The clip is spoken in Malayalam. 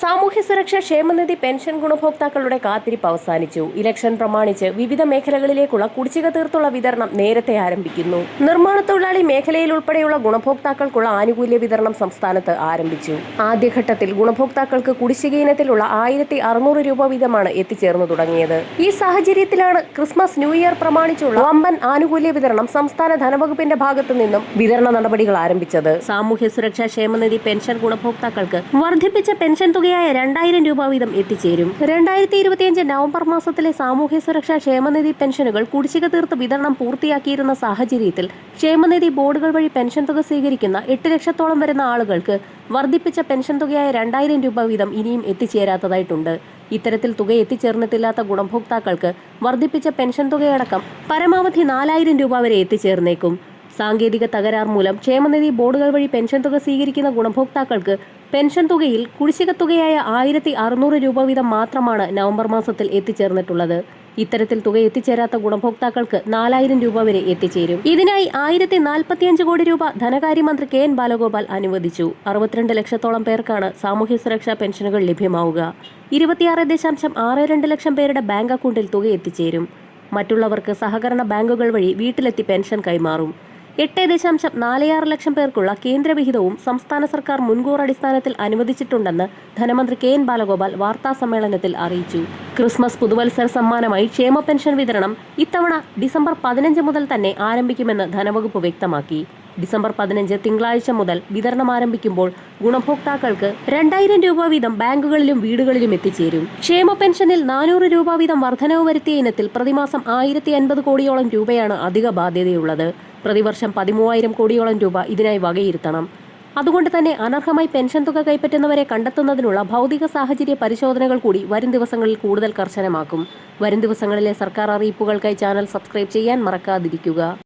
സാമൂഹ്യ സുരക്ഷ ക്ഷേമനിധി പെൻഷൻ ഗുണഭോക്താക്കളുടെ കാത്തിരിപ്പ് അവസാനിച്ചു. ഇലക്ഷൻ പ്രമാണിച്ച് വിവിധ മേഖലകളിലേക്കുള്ള കുടിശ്ശിക തീർത്തുള്ള വിതരണം നേരത്തെ ആരംഭിക്കുന്നു. നിർമ്മാണ തൊഴിലാളി മേഖലയിൽ ഉൾപ്പെടെയുള്ള ഗുണഭോക്താക്കൾക്കുള്ള ആനുകൂല്യ വിതരണം സംസ്ഥാനത്ത് ആരംഭിച്ചു. ആദ്യഘട്ടത്തിൽ ഗുണഭോക്താക്കൾക്ക് കുടിശ്ശിക ഇനത്തിലുള്ള ആയിരത്തി അറുന്നൂറ് രൂപ വീതമാണ് എത്തിച്ചേർന്നു തുടങ്ങിയത്. ഈ സാഹചര്യത്തിലാണ് ക്രിസ്മസ് ന്യൂ ഇയർ പ്രമാണിച്ചുള്ള വമ്പൻ ആനുകൂല്യ വിതരണം സംസ്ഥാന ധനവകുപ്പിന്റെ ഭാഗത്തു നിന്നും വിതരണ നടപടികൾ ആരംഭിച്ചത്. സാമൂഹ്യ സുരക്ഷാ ക്ഷേമനിധി പെൻഷൻ ഗുണഭോക്താക്കൾക്ക് വർദ്ധിപ്പിച്ച പെൻഷൻ തുകയായ രണ്ടായിരം രൂപ വീതം എത്തിച്ചേരും. രണ്ടായിരത്തി ഇരുപത്തിയഞ്ച് നവംബർ മാസത്തിലെ സാമൂഹ്യ സുരക്ഷാ ക്ഷേമനിധി പെൻഷനുകൾ കുടിശ്ശിക തീർത്ത് വിതരണം പൂർത്തിയാക്കിയിരുന്ന സാഹചര്യത്തിൽ ക്ഷേമനിധി ബോർഡുകൾ വഴി പെൻഷൻ തുക സ്വീകരിക്കുന്ന എട്ട് ലക്ഷത്തോളം വരുന്ന ആളുകൾക്ക് വർദ്ധിപ്പിച്ച പെൻഷൻ തുകയായ രണ്ടായിരം രൂപ വീതം ഇനിയും എത്തിച്ചേരാത്തതായിട്ടുണ്ട്. ഇത്തരത്തിൽ തുക എത്തിച്ചേർന്നിട്ടില്ലാത്ത ഗുണഭോക്താക്കൾക്ക് വർദ്ധിപ്പിച്ച പെൻഷൻ തുകയടക്കം പരമാവധി നാലായിരം രൂപ വരെ എത്തിച്ചേർന്നേക്കും. സാങ്കേതിക തകരാർ മൂലം ക്ഷേമനിധി ബോർഡുകൾ വഴി പെൻഷൻ തുക സ്വീകരിക്കുന്ന ഗുണഭോക്താക്കൾക്ക് പെൻഷൻ തുകയിൽ കുടിശ്ശിക തുകയായ ആയിരത്തി അറുന്നൂറ് രൂപ വീതം മാത്രമാണ് നവംബർ മാസത്തിൽ എത്തിച്ചേർന്നിട്ടുള്ളത്. ഇത്തരത്തിൽ തുക എത്തിച്ചേരാത്ത ഗുണഭോക്താക്കൾക്ക് നാലായിരം രൂപ വരെ എത്തിച്ചേരും. ഇതിനായി ആയിരത്തി നാൽപ്പത്തിയഞ്ച് കോടി രൂപ ധനകാര്യമന്ത്രി കെ എൻ ബാലഗോപാൽ അനുവദിച്ചു. അറുപത്തിരണ്ട് ലക്ഷത്തോളം പേർക്കാണ് സാമൂഹ്യ സുരക്ഷാ പെൻഷനുകൾ ലഭ്യമാവുക. ഇരുപത്തിയാറ് ദശാംശം ആറ് രണ്ട് ലക്ഷം പേരുടെ ബാങ്ക് അക്കൗണ്ടിൽ തുക എത്തിച്ചേരും. മറ്റുള്ളവർക്ക് സഹകരണ ബാങ്കുകൾ വഴി വീട്ടിലെത്തി പെൻഷൻ കൈമാറും. എട്ട് ദശാംശം നാല് ലക്ഷം പേർക്കുള്ള കേന്ദ്രവിഹിതവും സംസ്ഥാന സർക്കാർ മുൻകൂർ അടിസ്ഥാനത്തിൽ അനുവദിച്ചിട്ടുണ്ടെന്ന് ധനമന്ത്രി കെ എൻ ബാലഗോപാൽ വാർത്താസമ്മേളനത്തിൽ അറിയിച്ചു. ക്രിസ്മസ് പുതുവത്സര സമ്മാനമായി ക്ഷേമ പെൻഷൻ വിതരണം ഇത്തവണ ഡിസംബർ പതിനഞ്ച് മുതൽ തന്നെ ആരംഭിക്കുമെന്ന് ധനവകുപ്പ് വ്യക്തമാക്കി. ഡിസംബർ പതിനഞ്ച് തിങ്കളാഴ്ച മുതൽ വിതരണം ആരംഭിക്കുമ്പോൾ ഗുണഭോക്താക്കൾക്ക് രണ്ടായിരം രൂപ വീതം ബാങ്കുകളിലും വീടുകളിലും എത്തിച്ചേരും. ക്ഷേമ പെൻഷനിൽ നാനൂറ് രൂപ വീതം വർധനവ് വരുത്തിയ ഇനത്തിൽ പ്രതിമാസം ആയിരത്തി അൻപത് കോടിയോളം രൂപയാണ് അധിക ബാധ്യതയുള്ളത്. പ്രതിവർഷം പതിമൂവായിരം കോടിയോളം രൂപ ഇതിനായി വകയിരുത്തണം. അതുകൊണ്ട് തന്നെ അനർഹമായി പെൻഷൻ തുക കൈപ്പറ്റുന്നവരെ കണ്ടെത്തുന്നതിനുള്ള ഭൗതിക സാഹചര്യ പരിശോധനകൾ കൂടി വരും ദിവസങ്ങളിൽ കൂടുതൽ കർശനമാക്കും. വരും ദിവസങ്ങളിലെ സർക്കാർ അറിയിപ്പുകൾക്കായി ചാനൽ സബ്സ്ക്രൈബ് ചെയ്യാൻ മറക്കാതിരിക്കുക.